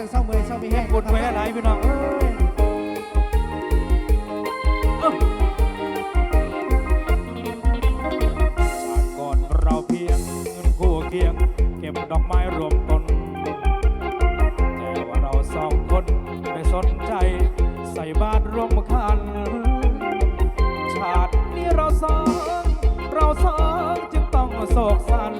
ั้งเศร้าเมื่อยเศร้าไม่แห้งบนแไว้หลพี่น้องเอ้ยชาติก่อนเราเพียงเงินคู่เคียง เก็บดอกไม้รวมตนแต่ว่าเราสองคนไม่สนใจ ใส่บาตรรวมคัน ชาตินี้เราสองเราสองจึงต้องโศกสัน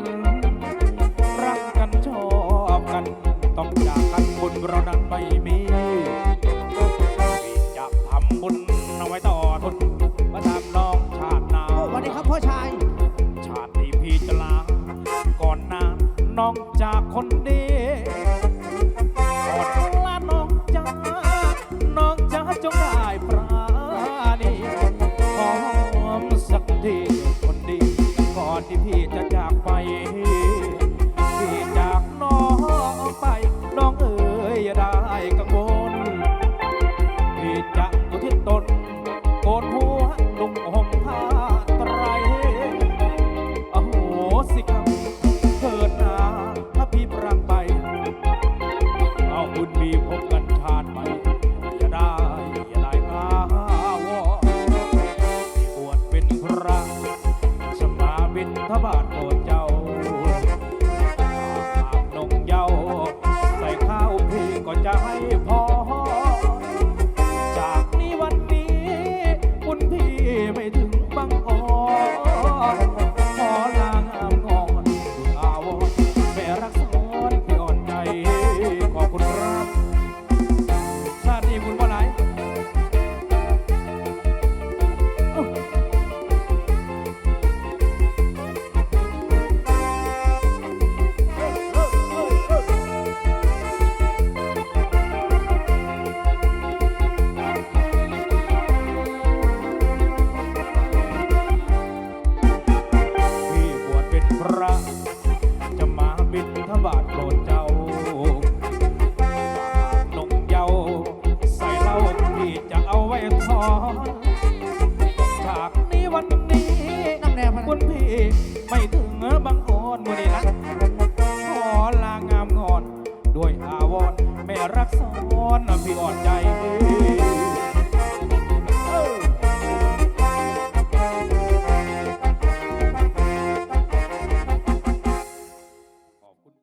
จากคนดีหมดละน้องจ้าน้องจ้าจงได้ปราณีหอมสักทีคนดีก่อนที่พี่จะจา ทบาทโปรด ก่อนใจ